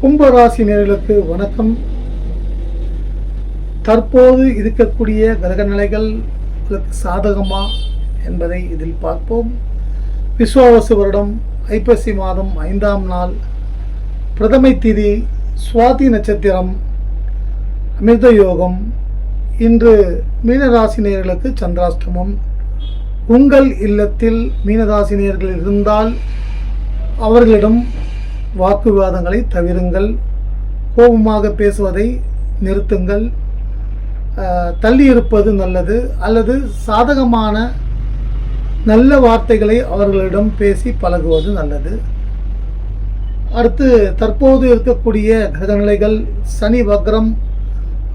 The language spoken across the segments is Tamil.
கும்பராசி நேர்களுக்கு வணக்கம். தற்போது இருக்கக்கூடிய கிரக நிலைகள் உங்களுக்கு சாதகமா என்பதை இதில் பார்ப்போம். விஸ்வாவசு வருடம் ஐப்பசி மாதம் ஐந்தாம் நாள் பிரதமை திதி சுவாதி நட்சத்திரம் அமிர்த யோகம். இன்று மீனராசினியர்களுக்கு சந்திராஷ்டமம். உங்கள் இல்லத்தில் மீனராசினியர்கள் இருந்தால் அவர்களிடம் வாக்குவாதங்களை தவிருங்கள் கோபமாக பேசுவதை நிறுத்துங்கள் தள்ளி இருப்பது நல்லது அல்லது சாதகமான நல்ல வார்த்தைகளை அவர்களிடம் பேசி பழகுவது நல்லது. அடுத்து தற்போது இருக்கக்கூடிய கிரகநிலைகள் சனி வக்ரம்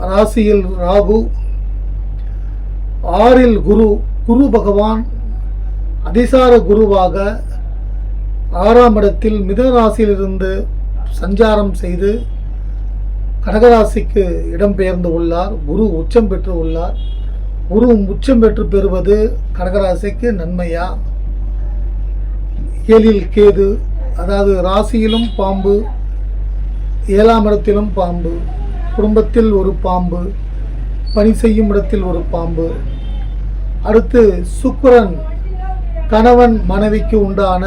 ராசியில் ராகு ஆறில் குரு குரு பகவான் அதிசார குருவாக ஆறாம் இடத்தில் மிதுன ராசியிலிருந்து சஞ்சாரம் செய்து கடகராசிக்கு இடம்பெயர்ந்து உள்ளார். குரு உச்சம் பெற்று உள்ளார். குரு உச்சம் பெற்று பெறுவது கடகராசிக்கு நன்மையா? ஏழில் கேது அதாவது ராசியிலும் பாம்பு ஏழாம் இடத்திலும் பாம்பு குடும்பத்தில் ஒரு பாம்பு பணி செய்யும் இடத்தில் ஒரு பாம்பு. அடுத்து சுக்கரன் கணவன் மனைவிக்கு உண்டான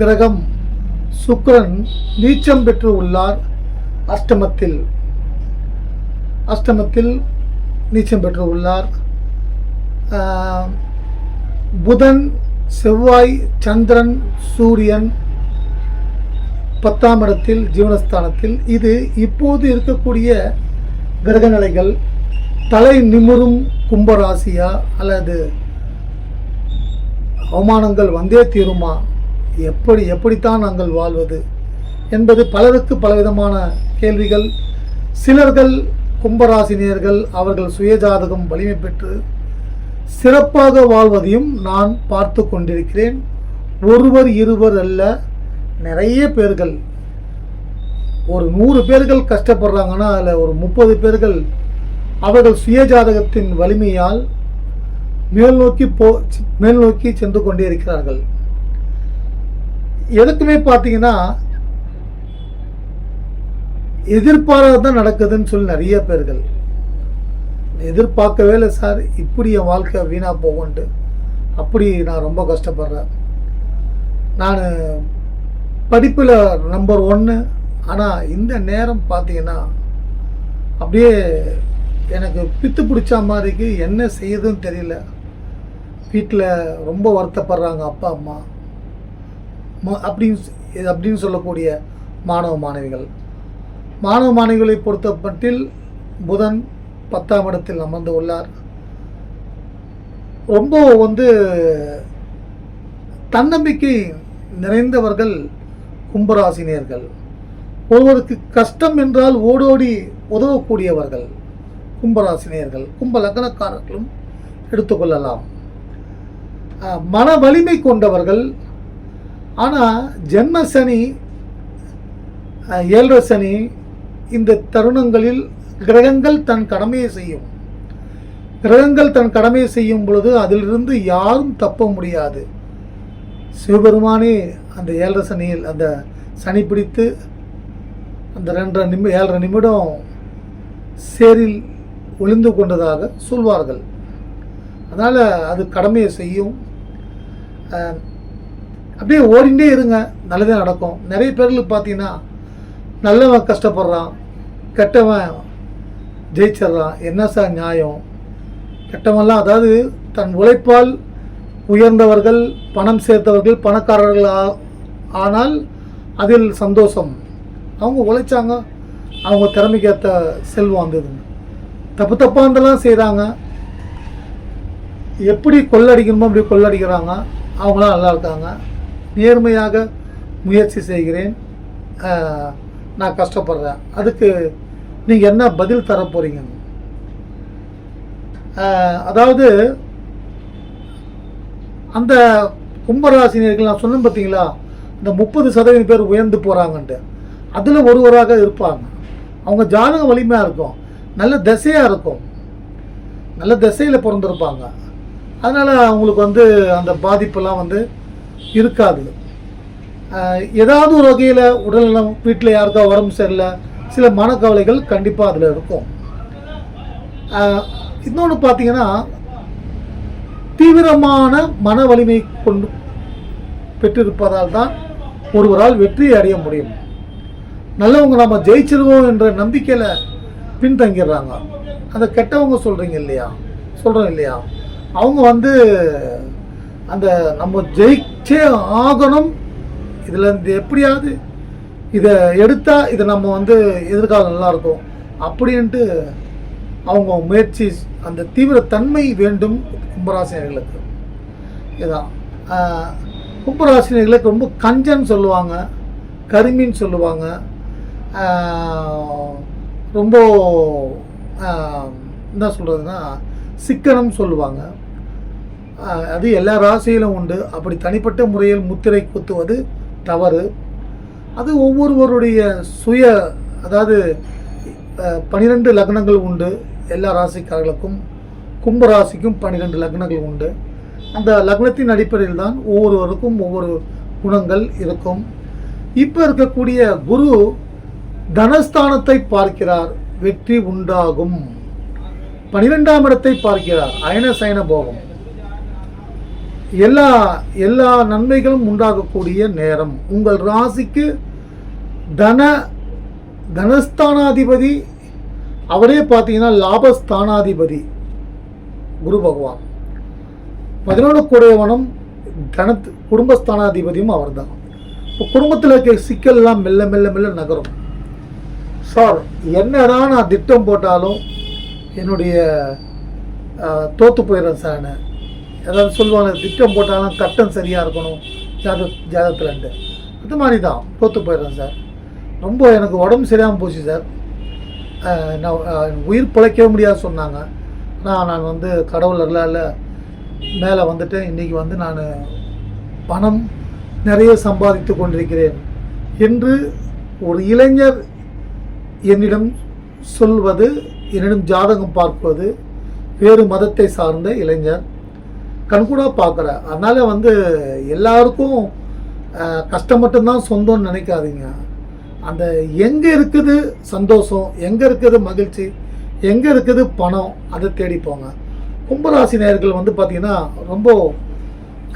கிரகம் சுக்கரன் நீச்சம் பெற்று உள்ளார் அஷ்டமத்தில். அஷ்டமத்தில் நீச்சம் பெற்று உள்ளார். புதன் செவ்வாய் சந்திரன் சூரியன் பத்தாம் இடத்தில் ஜீவனஸ்தானத்தில். இது இப்போது இருக்கக்கூடிய கிரகநிலைகள். தலை நிமிரும் கும்பராசியா அல்லது அவமானங்கள் வந்தே தீருமா? எப்படி எப்படித்தான் நாங்கள் வாழ்வது என்பது பலருக்கு பலவிதமான கேள்விகள். சிலர்கள் கும்பராசினியர்கள் அவர்கள் சுயஜாதகம் வலிமை பெற்று சிறப்பாக வாழ்வதையும் நான் பார்த்து கொண்டிருக்கிறேன். ஒருவர் இருவர் அல்ல நிறைய பேர்கள். ஒரு நூறு பேர்கள் கஷ்டப்படுறாங்கன்னா அதில் ஒரு முப்பது பேர்கள் அவர்கள் சுயஜாதகத்தின் வலிமையால் மேல் நோக்கி போ மேல் நோக்கி சென்று கொண்டே இருக்கிறார்கள் எதுக்குமே பார்த்தீங்கன்னா எதிர்பாராதான் நடக்குதுன்னு சொல்லி நிறைய பேர்கள். எதிர்பார்க்கவே இல்லை சார் இப்படி என் வாழ்க்கை வீணாக போகும்ன்ட்டு. அப்படி நான் ரொம்ப கஷ்டப்படுறேன். நான் படிப்பில் நம்பர் ஒன்று ஆனால் இந்த நேரம் பார்த்தீங்கன்னா அப்படியே எனக்கு பித்து பிடிச்ச மாதிரிக்கு என்ன செய்யுதுன்னு தெரியல. வீட்டில் ரொம்ப வருத்தப்படுறாங்க அப்பா அம்மா. அப்படின்னு அப்படின்னு சொல்லக்கூடிய மாணவ மாணவிகள். மாணவ மாணவிகளை பொறுத்த மட்டில் புதன் பத்தாம் இடத்தில் அமர்ந்து உள்ளார். ரொம்ப வந்து தன்னம்பிக்கை நிறைந்தவர்கள் கும்பராசினியர்கள். ஒருவருக்கு கஷ்டம் என்றால் ஓடோடி உதவக்கூடியவர்கள் கும்பராசினியர்கள் கும்ப லக்னக்காரர்களும் எடுத்துக்கொள்ளலாம் மன வலிமை கொண்டவர்கள் ஆனால் ஜென்ம சனி அஹ், ஏழரை சனி இந்த தருணங்களில் கிரகங்கள் தன் கடமையை செய்யும். கிரகங்கள் தன் கடமையை செய்யும் பொழுது அதிலிருந்து யாரும் தப்ப முடியாது. சிவபெருமானே அந்த ஏழரை சனியில் அந்த சனி பிடித்து அந்த ரெண்டரை நிமி ஏழரை நிமிடம் சேரில் ஒளிந்து கொண்டதாக சொல்வார்கள். அதனால் அது கடமையை செய்யும். அப்படியே ஓடிண்டே இருங்க. நல்லதே நடக்கும். நிறைய பேர்களுக்கு பார்த்தீங்கன்னா நல்லவன் கஷ்டப்படுறான் கெட்டவன் ஜெயிச்சிடுறான். என்ன சார் நியாயம்? கெட்டவன்லாம் அதாவது தன் உழைப்பால் உயர்ந்தவர்கள் பணம் சேர்த்தவர்கள் பணக்காரர்கள் ஆனால் அதில் சந்தோஷம். அவங்க உழைச்சாங்க. அவங்க திறமைக்கேற்ற செல்வம் வந்ததுங்க தப்பு தப்பாக இருந்தெல்லாம் செய்கிறாங்க எப்படி கொள்ளடிக்கணுமோ அப்படி கொள்ளடிக்கிறாங்க. அவங்களாம் நல்லா இருக்காங்க. நேர்மையாக முயற்சி செய்கிறேன். நான் கஷ்டப்படுறேன். அதுக்கு நீங்கள் என்ன பதில் தர போகிறீங்க அதாவது அந்த கும்பராசினியர்கள் நான் சொன்னேன் பார்த்தீங்களா இந்த முப்பது சதவீதம் பேர் உயர்ந்து போகிறாங்கன்ட்டு அதில் ஒருவராக இருப்பாங்க. அவங்க ஜாதக வலிமையாக இருக்கும். நல்ல திசையாக இருக்கும். நல்ல திசையில் பிறந்திருப்பாங்க. அதனால் அவங்களுக்கு வந்து அந்த பாதிப்பெல்லாம் வந்து இருக்காது. ஏதாவது ஒரு வகையில் உடல்நலம் வீட்டில் யாருக்கா உடம்பு சரியில்லை சில மனக்கவலைகள் கண்டிப்பாக அதில் இருக்கும். இன்னொன்று பார்த்தீங்கன்னா தீவிரமான மன வலிமை கொண்டு பெற்றிருப்பதால் தான் ஒருவரால் வெற்றி அடைய முடியும். நல்லவங்க நம்ம ஜெயிச்சிருவோம் என்ற நம்பிக்கையில் பின்தங்கிடுறாங்க. அந்த கெட்டவங்க சொல்கிறீங்க இல்லையா? சொல்கிறோம் இல்லையா? அவங்க வந்து அந்த நம்ம ஜெயிச்சே ஆகணும். இதில் இந்த எப்படியாவது இதை எடுத்தால் இதை நம்ம வந்து எதிர்காலம் நல்லாயிருக்கும் அப்படின்ட்டு அவங்க முயற்சி அந்த தீவிரத்தன்மை வேண்டும் கும்பராசினர்களுக்கு இதுதான். கும்பராசினர்களுக்கு ரொம்ப கஞ்சன்னு சொல்லுவாங்க கருமின்னு சொல்லுவாங்க. ரொம்ப என்ன சொல்கிறதுனா சிக்கனம் சொல்லுவாங்க. அது எல்லா ராசியிலும் உண்டு. அப்படி தனிப்பட்ட முறையில் முத்திரை குத்துவது தவறு. அது ஒவ்வொருவருடைய சுய அதாவது பனிரெண்டு லக்னங்கள் உண்டு எல்லா ராசிக்காரர்களுக்கும். கும்ப ராசிக்கும் பன்னிரெண்டு லக்னங்கள் உண்டு. அந்த லக்னத்தின் அடிப்படையில் தான் ஒவ்வொருவருக்கும் ஒவ்வொரு குணங்கள் இருக்கும். இப்போ இருக்கக்கூடிய குரு தனஸ்தானத்தை பார்க்கிறார். வெற்றி உண்டாகும். பனிரெண்டாம் இடத்தை பார்க்கிறார். அயன சயன போகம். எல்லா எல்லா நன்மைகளும் உண்டாகக்கூடிய நேரம். உங்கள் ராசிக்கு தன தனஸ்தானாதிபதி அவரே பார்த்தீங்கன்னா லாபஸ்தானாதிபதி குரு பகவான். பதினொன்று குறைவனும் தனத்து குடும்பஸ்தானாதிபதியும் அவர்தான். இப்போ குடும்பத்தில் இருக்க சிக்கல்லாம் மெல்ல மெல்ல மெல்ல நகரும். சார் என்னதான் நான் திட்டம் போட்டாலும் என்னுடைய தோற்று தோத்து போயிடுறேன் சார் அதாவது சொல்லுவாங்க திட்டம் போட்டாலும் கட்டம் சரியாக இருக்கணும். ஜாத ஜாதகத்துலன்ட்டு அது மாதிரி தான் தோத்து போயிடுறேன் சார். ரொம்ப எனக்கு உடம்பு சரியாமல் போச்சு சார். நான் உயிர் பிழைக்கவே முடியாது சொன்னாங்க. ஆனால் நான் வந்து கடவுள் அருளால் மேலே வந்துட்டு இன்றைக்கி வந்து நான் பணம் நிறைய சம்பாதித்து கொண்டிருக்கிறேன் என்று ஒரு இளைஞர் என்னிடம் சொல்வது என்னிடம் ஜாதகம் பார்ப்பது வேறு மதத்தை சார்ந்த இளைஞர். கண்கூடாக பார்க்குற அதனால் வந்து எல்லாருக்கும் கஷ்டம் மட்டும்தான் சொந்தம்னு நினைக்காதீங்க. அந்த எங்கே இருக்குது சந்தோஷம் எங்கே இருக்குது மகிழ்ச்சி எங்கே இருக்குது பணம் அதை தேடி போங்க. கும்பராசி நேயர்கள் வந்து பார்த்திங்கன்னா ரொம்ப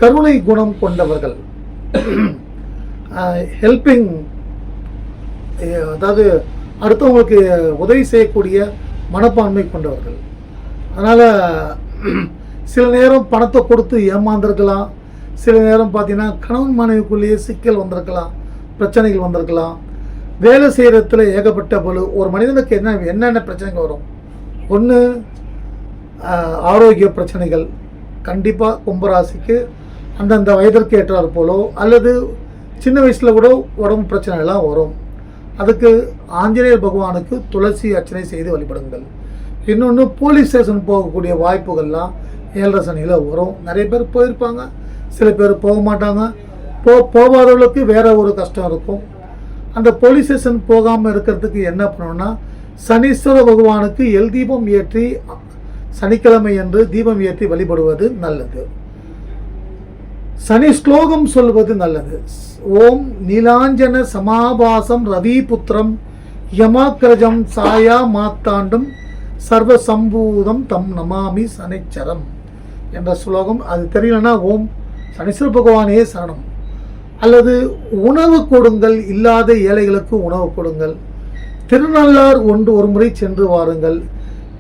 கருணை குணம் கொண்டவர்கள். ஹெல்பிங் அதாவது அடுத்தவங்களுக்கு உதவி செய்யக்கூடிய மனப்பான்மை கொண்டவர்கள். அதனால் சில நேரம் பணத்தை கொடுத்து ஏமாந்துருக்கலாம். சில நேரம் பார்த்தீங்கன்னா கணவன் மனைவிக்குள்ளேயே சிக்கல் வந்திருக்கலாம் பிரச்சனைகள் வந்திருக்கலாம். வேலை செய்கிறதுல ஏகப்பட்ட பளு ஒரு மனிதனுக்கு என்ன என்னென்ன பிரச்சனைகள் வரும்? ஒன்று ஆரோக்கிய பிரச்சனைகள். கண்டிப்பாக கும்பராசிக்கு அந்தந்த வயதிற்கு ஏற்றார் போலோ அல்லது சின்ன வயசில் கூட உடம்பு பிரச்சனைலாம் வரும். அதுக்கு ஆஞ்சநேயர் பகவானுக்கு துளசி அர்ச்சனை செய்து வழிபடுங்கள். இன்னொன்று போலீஸ் ஸ்டேஷன் போகக்கூடிய வாய்ப்புகள்லாம் ஏழரை சனியில் வரும். நிறைய பேர் போயிருப்பாங்க. சில பேர் போக மாட்டாங்க. போ போகாதவர்களுக்கு வேற ஒரு கஷ்டம் இருக்கும். அந்த போலீஸ் ஸ்டேஷன் போகாமல் இருக்கிறதுக்கு என்ன பண்ணணும்னா சனீஸ்வர பகவானுக்கு எல் தீபம் ஏற்றி சனிக்கிழமை என்று தீபம் ஏற்றி வழிபடுவது நல்லது. சனி ஸ்லோகம் சொல்வது நல்லது. ஓம் நீலாஞ்சன சமாபாசம் ரவிபுத்திரம் யமாக்கிரஜம் சாயா மாத்தாண்டும் சர்வசம்பூதம் தம் நமாமி சனிச்சரம். என்ற ஸ்லோகம் அது தெரியலன்னா ஓம் சனீஸ்வர பகவானே சரணம். அல்லது உணவு கொடுங்கள் இல்லாத ஏழைகளுக்கு உணவு கொடுங்கள். திருநள்ளார் ஒன்று ஒரு முறை சென்று வாருங்கள்.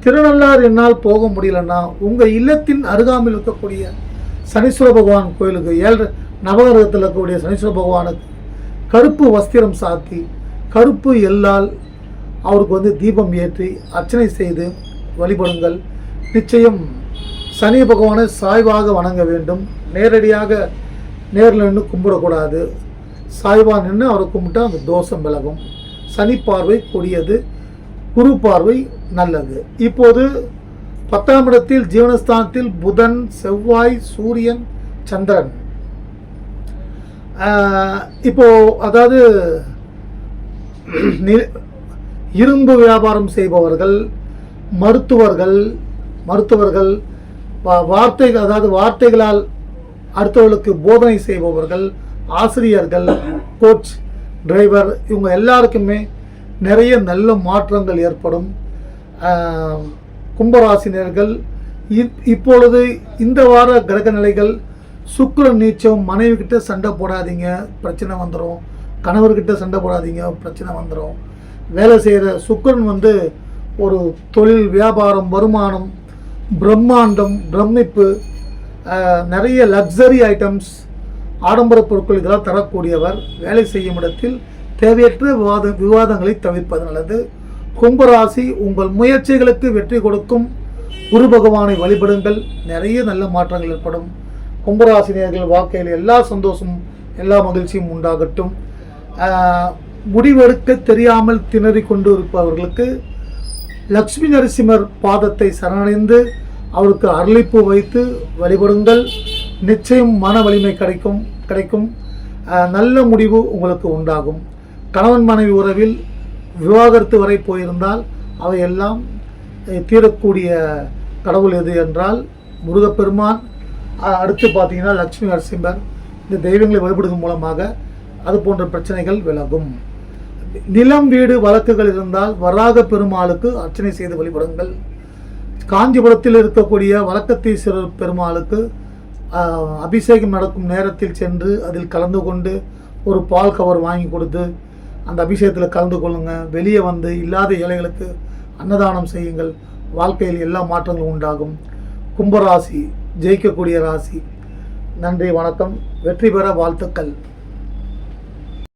திருநள்ளார் என்னால் போக முடியலன்னா உங்கள் இல்லத்தின் அருகாமையில் இருக்கக்கூடிய சனீஸ்வர பகவான் கோயிலுக்கு ஏழு நவகிரகத்தில் இருக்கக்கூடிய சனீஸ்வர பகவானுக்கு கருப்பு வஸ்திரம் சாத்தி கருப்பு எல்லால் அவருக்கு வந்து தீபம் ஏற்றி அர்ச்சனை செய்து வழிபடுங்கள். நிச்சயம் சனி பகவானை சாய்வாக வணங்க வேண்டும். நேரடியாக நேரில் நின்று கும்பிடக்கூடாது. சாய்வாக நின்று அவரை கும்பிட்டா அந்த தோஷம் விலகும். சனி பார்வை கொடியது குரு பார்வை நல்லது. இப்போது பத்தாம் இடத்தில் ஜீவனஸ்தானத்தில் புதன் செவ்வாய் சூரியன் சந்திரன். இப்போ அதாவது இரும்பு வியாபாரம் செய்பவர்கள் மருத்துவர்கள் மருத்துவர்கள் வார்த்தைகள் அதாவது வார்த்தைகளால் அடுத்தவர்களுக்கு போதனை செய்பவர்கள் ஆசிரியர்கள் கோச் டிரைவர் இவங்க எல்லாருக்குமே நிறைய நல்ல மாற்றங்கள் ஏற்படும். கும்பராசினியர்கள் இப்- இப்பொழுது இந்த வார கிரக நிலைகள் சுக்கிரன் நீச்சம் மனைவி கிட்ட சண்டை போடாதீங்க பிரச்சனை வந்துடும் கணவர்கிட்ட சண்டை போடாதீங்க பிரச்சனை வந்துடும் வேலை செய்கிற சுக்கரன் வந்து ஒரு தொழில் வியாபாரம் வருமானம் பிரம்மாண்டம் பிரமிப்பு நிறைய லக்ஸரி ஐட்டம்ஸ் ஆடம்பர பொருட்கள் இதெல்லாம் தரக்கூடியவர் வேலை செய்யும் இடத்தில் தேவையற்ற விவாத விவாதங்களை தவிர்ப்பது நல்லது. கும்பராசி உங்கள் முயற்சிகளுக்கு வெற்றி கொடுக்கும் குரு பகவானை வழிபடுங்கள். நிறைய நல்ல மாற்றங்கள் ஏற்படும். கும்பராசினியர்கள் வாழ்க்கையில் எல்லா சந்தோஷமும் எல்லா மகிழ்ச்சியும் உண்டாகட்டும். முடிவெடுக்க தெரியாமல் திணறி கொண்டு இருப்பவர்களுக்கு லக்ஷ்மி நரசிம்மர் பாதத்தை சரணடைந்து அவருக்கு அரளிப்பூ வைத்து வழிபடுங்கள். நிச்சயம் மன வலிமை கிடைக்கும் கிடைக்கும். நல்ல முடிவு உங்களுக்கு உண்டாகும். கணவன் மனைவி உறவில் விவாகரத்து வரை போயிருந்தால் அவையெல்லாம் தீரக்கூடிய கடவுள் எது என்றால் முருகப்பெருமான். அடுத்து பார்த்தீங்கன்னா லக்ஷ்மி நரசிம்மர் இந்த தெய்வங்களை வழிபடுவதன் மூலமாக அது போன்ற பிரச்சனைகள் விலகும். நிலம் வீடு வழக்குகள் இருந்தால் வராக பெருமாளுக்கு அர்ச்சனை செய்து வழிபடுங்கள். காஞ்சிபுரத்தில் இருக்கக்கூடிய வழக்கத்தீஸ்வரர் பெருமாளுக்கு அபிஷேகம் நடக்கும் நேரத்தில் சென்று அதில் கலந்து கொண்டு ஒரு பால் கவர் வாங்கி கொடுத்து அந்த அபிஷேகத்தில் கலந்து கொள்ளுங்கள் வெளியே வந்து இல்லாத ஏழைகளுக்கு அன்னதானம் செய்யுங்கள். வாழ்க்கையில் எல்லா மாற்றங்களும் உண்டாகும். கும்பராசி ஜெயிக்கக்கூடிய ராசி. நன்றி வணக்கம். வெற்றி பெற வாழ்த்துக்கள்.